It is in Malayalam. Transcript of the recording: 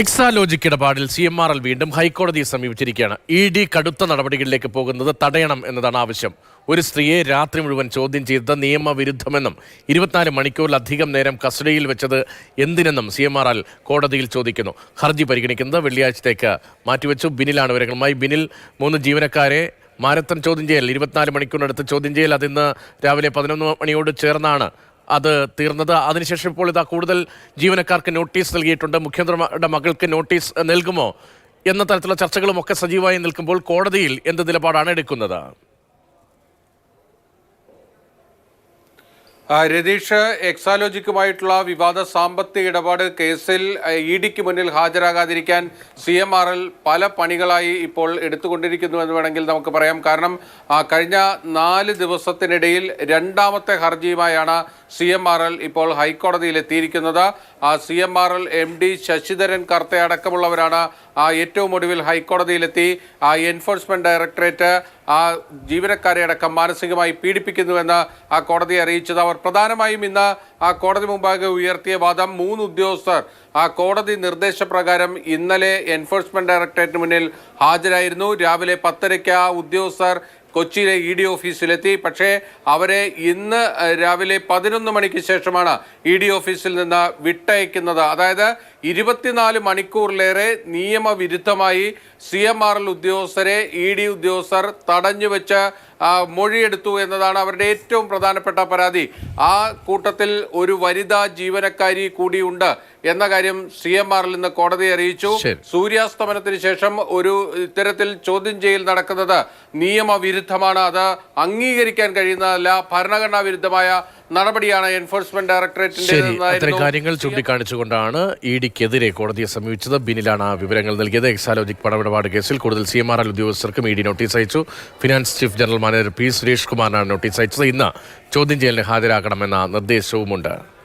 എക്സാലോജിക് ഇടപാടിൽ സി എം ആർ എൽ വീണ്ടും ഹൈക്കോടതിയെ സമീപിച്ചിരിക്കുകയാണ്. ഇ ഡി കടുത്ത നടപടികളിലേക്ക് പോകുന്നത് തടയണം എന്നതാണ് ആവശ്യം. ഒരു സ്ത്രീയെ രാത്രി മുഴുവൻ ചോദ്യം ചെയ്തത് നിയമവിരുദ്ധമെന്നും ഇരുപത്തിനാല് മണിക്കൂറിലധികം നേരം കസ്റ്റഡിയിൽ വെച്ചത് എന്തിനെന്നും സി എം ആർ എൽ കോടതിയിൽ ചോദിക്കുന്നു. ഹർജി പരിഗണിക്കുന്നത് വെള്ളിയാഴ്ചത്തേക്ക് മാറ്റിവെച്ചു. ബിനിലാണ് വിവരങ്ങളുമായി. ബിനിൽ മൂന്ന് ജീവനക്കാരെ മാരത്തൺ ചോദ്യം ചെയ്യൽ ഇരുപത്തിനാല് മണിക്കൂറിനടുത്ത് ചോദ്യം ചെയ്യൽ. അതിന്ന് രാവിലെ പതിനൊന്ന് മണിയോട് ചേർന്നാണ് അത് തീർന്നത്. അതിനുശേഷം ഇപ്പോൾ ഇതാ കൂടുതൽ ജീവനക്കാർക്ക് നോട്ടീസ് നൽകിയിട്ടുണ്ട്. മുഖ്യമന്ത്രിയുടെ മകൾക്ക് നോട്ടീസ് നൽകുമോ? എന്ന തരത്തിലുള്ള ചർച്ചകളും ഒക്കെ സജീവമായി നിൽക്കുമ്പോൾ കോടതിയിൽ എന്ത് നിലപാടാണ് എടുക്കുന്നത്? രതീഷ് എക്സാലോജിക്കുമായിട്ടുള്ള വിവാദ സാമ്പത്തിക ഇടപാട് കേസിൽ ഇ ഡിക്ക് മുന്നിൽ ഹാജരാകാതിരിക്കാൻ സി എം ആർ എൽ പല പണികളായി ഇപ്പോൾ എടുത്തുകൊണ്ടിരിക്കുന്നു എന്ന് വേണമെങ്കിൽ നമുക്ക് പറയാം. കാരണം കഴിഞ്ഞ നാല് ദിവസത്തിനിടയിൽ രണ്ടാമത്തെ ഹർജിയുമായാണ് സി എം ആർ എൽ ഇപ്പോൾ ഹൈക്കോടതിയിൽ എത്തിയിരിക്കുന്നത് C M R L M D Sasidharan Kartha അടക്കമുള്ളവരാണ് ആ ഏറ്റവും ഒടുവിൽ ഹൈക്കോടതിയിലെത്തി ആ എൻഫോഴ്സ്മെന്റ് ഡയറക്ടറേറ്റ് ആ ജീവനക്കാരെ അടക്കം മാനസികമായി പീഡിപ്പിക്കുന്നുവെന്ന് ആ കോടതിയെ അറിയിച്ചത്. അവർ പ്രധാനമായും ഇന്ന് ആ കോടതി മുമ്പാകെ ഉയർത്തിയ വാദം മൂന്ന് ഉദ്യോഗസ്ഥർ ആ കോടതി നിർദ്ദേശപ്രകാരം ഇന്നലെ എൻഫോഴ്സ്മെന്റ് ഡയറക്ടറേറ്റിന് മുന്നിൽ ഹാജരായിരുന്നു. രാവിലെ പത്തരയ്ക്ക് ആ ഉദ്യോഗസ്ഥർ കൊച്ചിയിലെ ഇ ഡി ഓഫീസിലെത്തി. പക്ഷേ അവരെ ഇന്ന് രാവിലെ പതിനൊന്ന് മണിക്ക് ശേഷമാണ് ഇ ഡി ഓഫീസിൽ നിന്ന് വിട്ടയക്കുന്നത്. അതായത് ഇരുപത്തിനാല് മണിക്കൂറിലേറെ നിയമവിരുദ്ധമായി സി എം ആർ എൽ ഉദ്യോഗസ്ഥരെ ഇ ഡി ഉദ്യോഗസ്ഥർ തടഞ്ഞു വെച്ച് ആ, മൊഴിയെടുത്തു എന്നതാണ് അവരുടെ ഏറ്റവും പ്രധാനപ്പെട്ട പരാതി. ആ കൂട്ടത്തിൽ ഒരു വനിതാ ജീവനക്കാരി കൂടിയുണ്ട് എന്ന കാര്യം സി എം ആറിൽ നിന്ന് കോടതിയെ അറിയിച്ചു. സൂര്യാസ്തമനത്തിന് ശേഷം ഒരു ഇത്തരത്തിൽ ചോദ്യം ചെയ്യൽ നടക്കുന്നത് നിയമവിരുദ്ധമാണ്. അത് അംഗീകരിക്കാൻ കഴിയുന്നതല്ല ഭരണഘടനാ വിരുദ്ധമായ നടപടിയാണ് എൻഫോഴ്സ്മെന്റ് ഡയറക്ടറേറ്റിന്റെ കാര്യങ്ങൾ ചൂണ്ടിക്കാണിച്ചുകൊണ്ടാണ് ഇ ഡിക്കെതിരെ കോടതിയെ സമീപിച്ചത്. ബിനിലാണ് ആ വിവരങ്ങൾ നൽകിയത്. എക്സാലോജിക് പണമിടപാട് കേസിൽ കൂടുതൽ സി എം ആർ എൽ ഉദ്യോഗസ്ഥർക്കും ഇ ഡി നോട്ടീസ് അയച്ചു. Finance chief general manager P Suresh കുമാറിനാണ് notice അയച്ചത്. ഇന്ന് ചോദ്യം ചെയ്യലിന് ഹാജരാക്കണമെന്ന നിർദ്ദേശവുമുണ്ട്.